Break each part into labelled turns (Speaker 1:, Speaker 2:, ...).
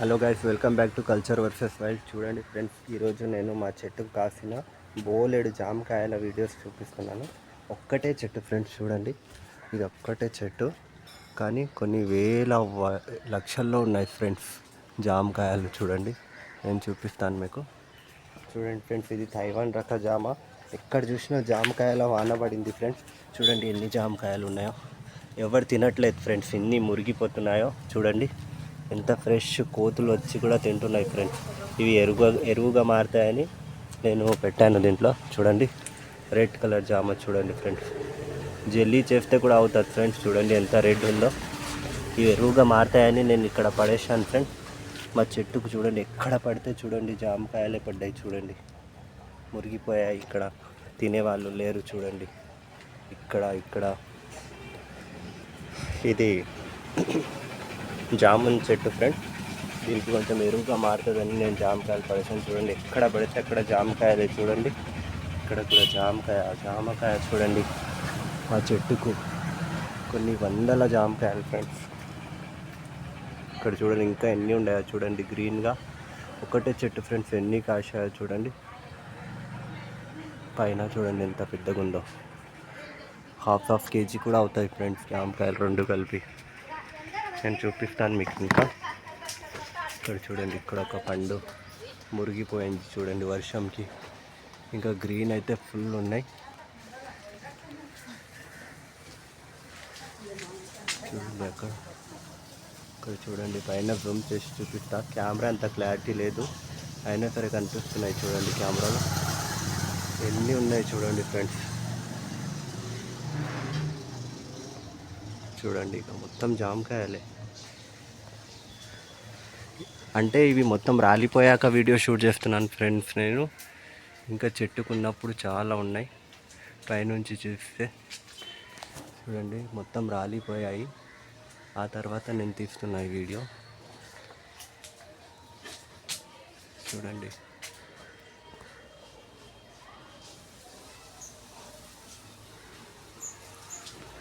Speaker 1: Hello guys welcome back to culture versus wild చూడండి friends ఈరోజు నేను మా చెట్టుకు కాసిన బోలెడు జామకాయల వీడియోస్ చూపిస్తున్నాను. ఒక్కటే చెట్టు ఫ్రెండ్స్ చూడండి. ఇది ఒక్కటే చెట్టు కానీ కొన్ని వేల లక్షల్లో ఉన్నాయి ఫ్రెండ్స్ జామకాయలు చూడండి. నేను చూపిస్తాను మీకు. చూడండి ఫ్రెండ్స్ ఇది తైవాన్ రక జామ. ఎక్కడ చూసినా జామకాయల వాన పడింది ఫ్రెండ్స్ చూడండి ఎన్ని జామకాయలు ఉన్నాయో. ఎవరు తినట్లేదు ఫ్రెండ్స్ ఎన్ని మురిగిపోతున్నాయో. చూడండి. ఎంత ఫ్రెష్ కోతులు వచ్చి కూడా తింటున్నాయి ఫ్రెండ్స్ ఇవి ఎరుగు ఎరువుగా మారుతాయని నేను పెట్టాను దీంట్లో. చూడండి రెడ్ కలర్ జామ చూడండి ఫ్రెండ్స్ జెల్లీ చేస్తే కూడా అవుతుంది ఫ్రెండ్స్ చూడండి ఎంత రెడ్ ఉందో. ఇవి ఎరువుగా మారుతాయని నేను ఇక్కడ పడేసాను ఫ్రెండ్స్ మా చెట్టుకు చూడండి ఎక్కడ పడితే చూడండి జామకాయలే పడ్డాయి చూడండి. మురిగిపోయాయి ఇక్కడ. తినేవాళ్ళు లేరు చూడండి. ఇక్కడ ఇక్కడ. ఇది జామున్ చెట్టు ఫ్రెండ్ దీనికి కొంచెం ఎరువుగా మారుతుందని నేను జామకాయలు పడేసాను చూడండి ఎక్కడ పడితే అక్కడ జామకాయలే చూడండి. ఇక్కడ కూడా జామకాయ జామకాయ చూడండి. ఆ చెట్టుకు కొన్ని వందల జామకాయలు ఫ్రెండ్స్ ఇక్కడ చూడండి ఇంకా ఎన్ని ఉన్నాయో చూడండి. గ్రీన్గా ఒకటే చెట్టు ఫ్రెండ్స్ ఎన్ని కాశాయో చూడండి. పైన చూడండి ఎంత పెద్దగా ఉందో హాఫ్ హాఫ్ కేజీ కూడా అవుతాయి ఫ్రెండ్స్ జామకాయలు రెండు కలిపి. నేను చూపిస్తాను మీకు ఇంకా. ఇక్కడ చూడండి ఇక్కడ ఒక పండు మురిగిపోయింది చూడండి వర్షంకి. ఇంకా గ్రీన్ అయితే ఫుల్ ఉన్నాయి. చూడండి అక్కడ ఇక్కడ చూడండి పైన జూమ్ చేసి చూపిస్తా. కెమెరా అంత క్లారిటీ లేదు. అయినా సరే కనిపిస్తున్నాయి చూడండి కెమెరాలో. ఎన్ని ఉన్నాయి చూడండి ఫ్రెండ్స్ చూడండి ఇక మొత్తం జామకాయలే. అంటే ఇవి మొత్తం రాలిపోయాక వీడియో షూట్ చేస్తున్నాను ఫ్రెండ్స్ నేను. ఇంకా చెట్టుకున్నప్పుడు చాలా ఉన్నాయి. పైనుంచి చూస్తే చూడండి మొత్తం రాలిపోయాయి. ఆ తర్వాత నేను తీస్తున్నా ఈ వీడియో. చూడండి.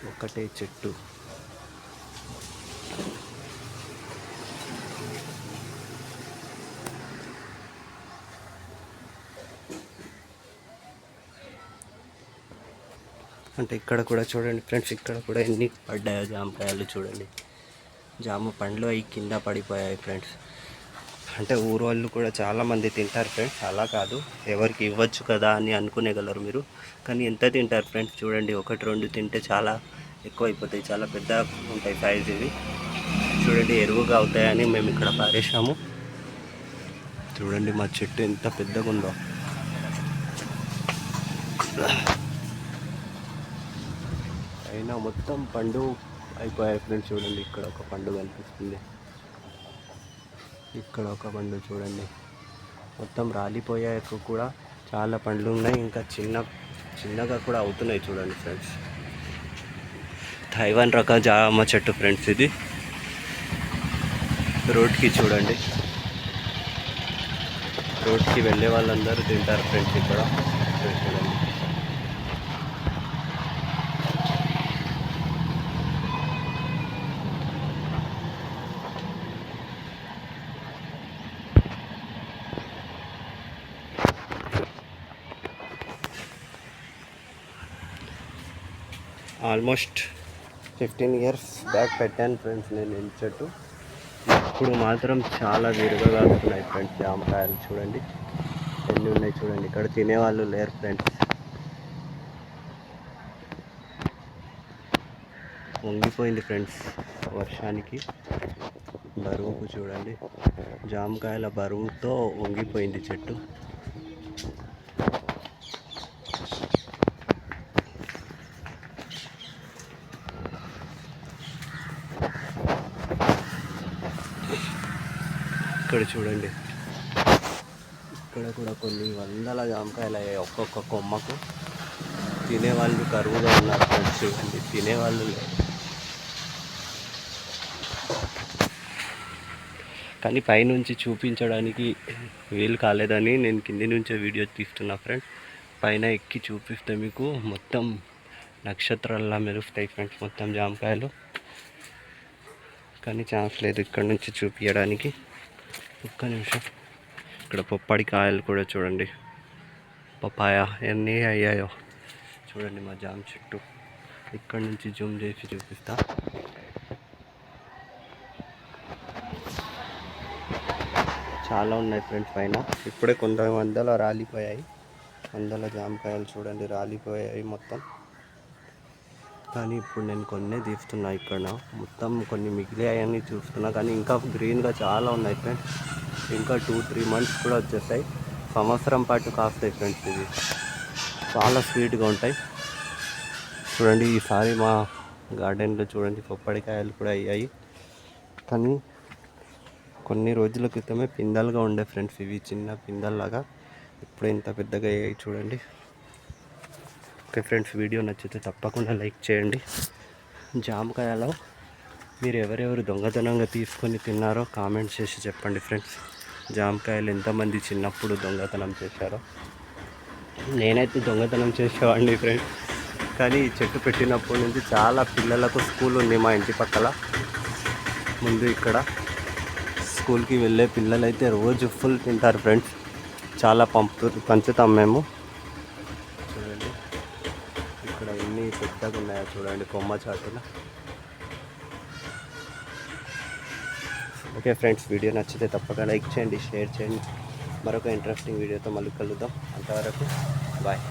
Speaker 1: ఒకటే చెట్టు. అంటే ఇక్కడ కూడా చూడండి ఫ్రెండ్స్ ఇక్కడ కూడా ఎన్ని పడ్డాయో జామకాయలు చూడండి. జామ పండ్లు అవి కింద పడిపోయాయి ఫ్రెండ్స్. అంటే ఊరు వాళ్ళు కూడా చాలామంది తింటారు ఫ్రెండ్స్. అలా కాదు ఎవరికి ఇవ్వచ్చు కదా అని అనుకునేగలరు మీరు. కానీ ఎంత తింటారు ఫ్రెండ్స్ చూడండి ఒకటి రెండు తింటే చాలా ఎక్కువ అయిపోతాయి చాలా పెద్ద ఉంటాయి సైజ్ ఇవి. చూడండి ఎరువుగా అవుతాయని మేము ఇక్కడ పారేసాము చూడండి మా చెట్టు ఎంత పెద్దగా ఉందో అయినా మొత్తం పండు అయిపోయాయి ఫ్రెండ్స్ చూడండి. ఇక్కడ ఒక పండు కనిపిస్తుంది. ఇక్కడ ఒక పండు చూడండి. మొత్తం రాలిపోయాక కూడా చాలా పండ్లు ఉన్నాయి. ఇంకా చిన్న చిన్నగా కూడా అవుతున్నాయి చూడండి ఫ్రెండ్స్ తైవాన్ రకం జామ చెట్టు ఫ్రెండ్స్ ఇది. రోడ్కి చూడండి. రోడ్కి వెళ్ళే వాళ్ళందరూ తింటారు ఫ్రెండ్స్ ఇక్కడ చూడండి. ఆల్మోస్ట్ ఫిఫ్టీన్ ఇయర్స్ బ్యాక్ పెట్టాను ఫ్రెండ్స్ నేను ఈ చెట్టు ఇప్పుడు మాత్రం చాలా విరుగా కాస్తున్నాయి ఫ్రెండ్స్ జామకాయలు చూడండి ఎన్ని ఉన్నాయి చూడండి. ఇక్కడ తినేవాళ్ళు లేరు ఫ్రెండ్స్. వంగిపోయింది ఫ్రెండ్స్ వర్షానికి. బరువుకు చూడండి జామకాయల బరువుతో వంగిపోయింది చెట్టు. ఇక్కడ చూడండి. ఇక్కడ కూడా కొన్ని వందల జామకాయలు అయ్యాయి ఒక్కొక్క కొమ్మకు. తినేవాళ్ళు కరువుగా ఉన్నారు ఫ్రెండ్స్ చూడండి. తినేవాళ్ళు లేరు. కానీ పైనుంచి చూపించడానికి వీలు కాలేదని నేను కింది నుంచే వీడియో తీస్తున్నా ఫ్రెండ్ పైన ఎక్కి చూపిస్తే మీకు మొత్తం నక్షత్రాల్లా మెరుస్తాయి ఫ్రెండ్స్ మొత్తం జామకాయలు. కానీ ఛాన్స్ లేదు ఇక్కడ నుంచి చూపించడానికి. ఒక్క నిమిషం. ఇక్కడ పొప్పడి కాయలు కూడా చూడండి. పపాయ ఎన్ని అయ్యాయో. చూడండి మా జామ చెట్టు. ఇక్కడ నుంచి జూమ్ చేసి చూపిస్తా. చాలా ఉన్నాయి ఫ్రెండ్స్ పైన. ఇప్పుడే కొంత వందల రాలిపోయాయి. వందల జామకాయలు చూడండి రాలిపోయాయి మొత్తం. కానీ ఇప్పుడు నేను కొన్ని తీస్తున్నా ఇక్కడ మొత్తం కొన్ని మిగిలాయని చూస్తున్నా కానీ ఇంకా గ్రీన్గా చాలా ఉన్నాయి ఫ్రెండ్స్. ఇంకా టూ త్రీ మంత్స్ కూడా వచ్చేస్తాయి. సంవత్సరం పాటు కాస్తాయి ఫ్రెండ్స్ ఇవి. చాలా స్వీట్గా ఉంటాయి. చూడండి ఈసారి మా గార్డెన్లో చూడండి పొప్పడికాయలు కూడా అయ్యాయి. కానీ కొన్ని రోజుల క్రితమే పిందలుగా ఉండే ఫ్రెండ్స్ ఇవి చిన్న పిందల్లాగా. ఇప్పుడు ఇంత పెద్దగా అయ్యాయి చూడండి. ఓకే ఫ్రెండ్స్ వీడియో నచ్చితే తప్పకుండా లైక్ చేయండి. జామకాయలో మీరు ఎవరెవరు దొంగతనంగా తీసుకొని తిన్నారో కామెంట్స్ చేసి చెప్పండి ఫ్రెండ్స్. జామకాయలు ఎంతమంది చిన్నప్పుడు దొంగతనం చేశారో. నేనైతే దొంగతనం చేసేవాడిని ఫ్రెండ్స్. కానీ ఈ చెట్టు పెట్టినప్పటి నుంచి చాలా పిల్లలకు స్కూల్ ఉంది మా ఇంటి పక్కల. ముందు ఇక్కడ స్కూల్కి వెళ్ళే పిల్లలైతే రోజు ఫుల్ తింటారు ఫ్రెండ్స్. చాలా పంపు పంచుతాం మేము చూడండి ఇక్కడ ఎన్ని పెద్దగా ఉన్నాయో చూడండి కొమ్మ చాటున. ఓకే ఫ్రెండ్స్ వీడియో నచ్చితే తప్పక లైక్ చేయండి షేర్ చేయండి. మరొక ఇంట్రెస్టింగ్ వీడియోతో మళ్ళీ కలుద్దాం. అంతవరకు బాయ్